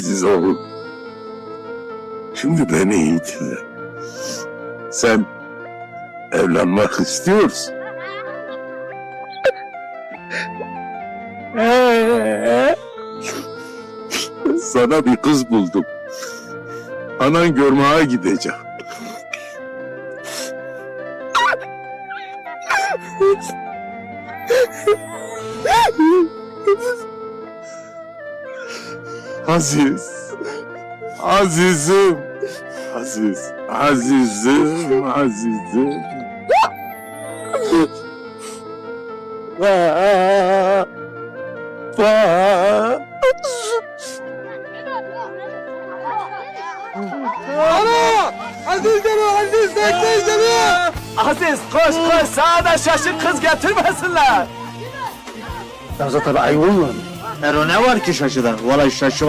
Aziz oğlum. Şimdi beni iyi dinle. Sen evlenmek istiyorsun. Sana bir kız buldum. Anan görmeye gideceğim. Aziz. Azizim. Aziz. Azizim. Azizim. Vaa. Vaa. Ana! Aziz geliyor, Aziz bekleyin geliyor. Aziz koş koş sağa da şaşın kız getirmesinler. Ya zaten ayıp olmuyor mu? Ero ne var ki şaşıdan? Valla şaşıma